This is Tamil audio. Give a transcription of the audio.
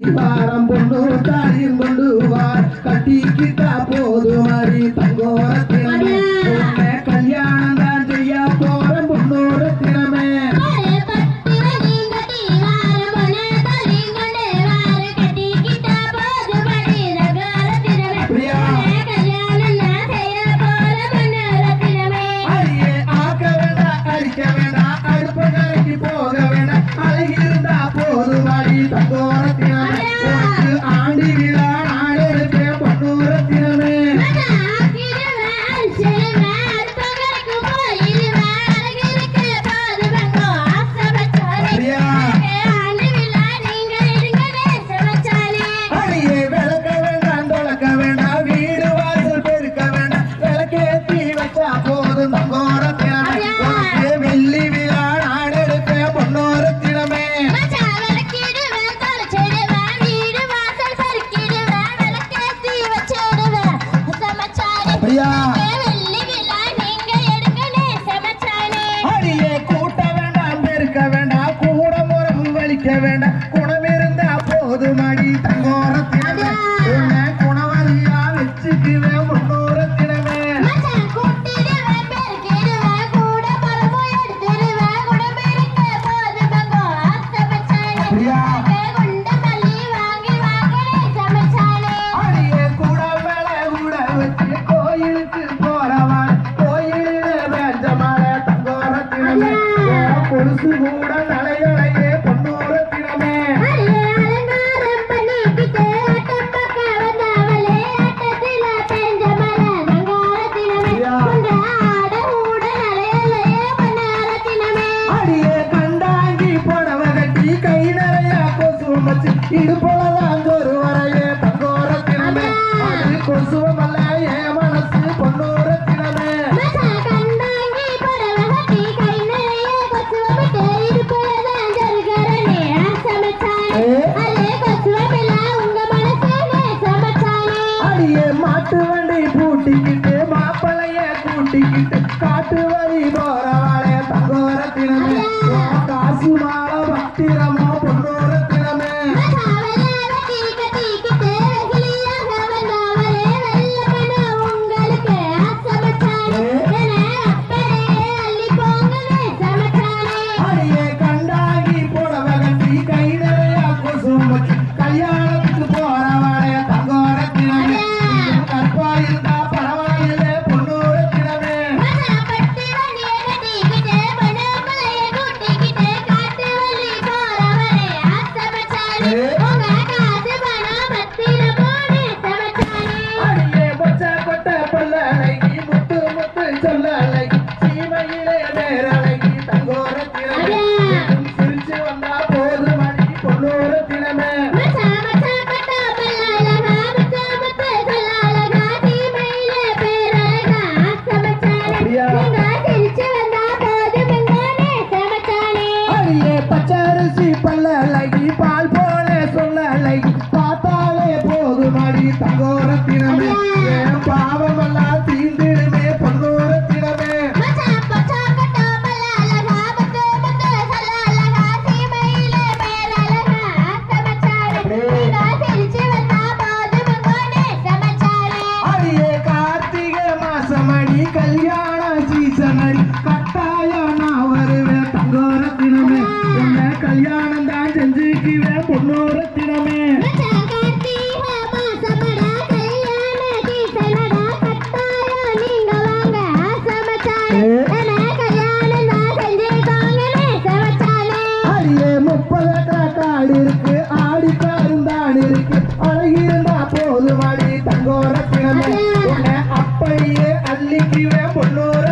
பாரம் பொண்ணு தாயும் கொண்டுவார் கட்டிக்கிட்டா போதும் மாதிரி தங்கோரத்தினமே கல்யாணம் தான் செய்ய போற பொண்ணோட திறமே வேண்டாம் அடியே கூட்ட வேண்டாம் அங்க இருக்க வேண்டாம் கூட முறை வலிக்க வேண்டாம். காட்டு வழி போற அடியே பச்சரிசி பல்லலகி பால் போல சொல்லலகி பார்த்தாலே போதும் அடி தங்கோரத்தினமே. முப்பது ஏக்கரா காடு இருக்கு ஆடி தாருந்தான் இருக்கு அழகிருந்தா போதும் அடி தங்கோர கிழமை அப்படியே அள்ளிக்குவே பொண்ணூர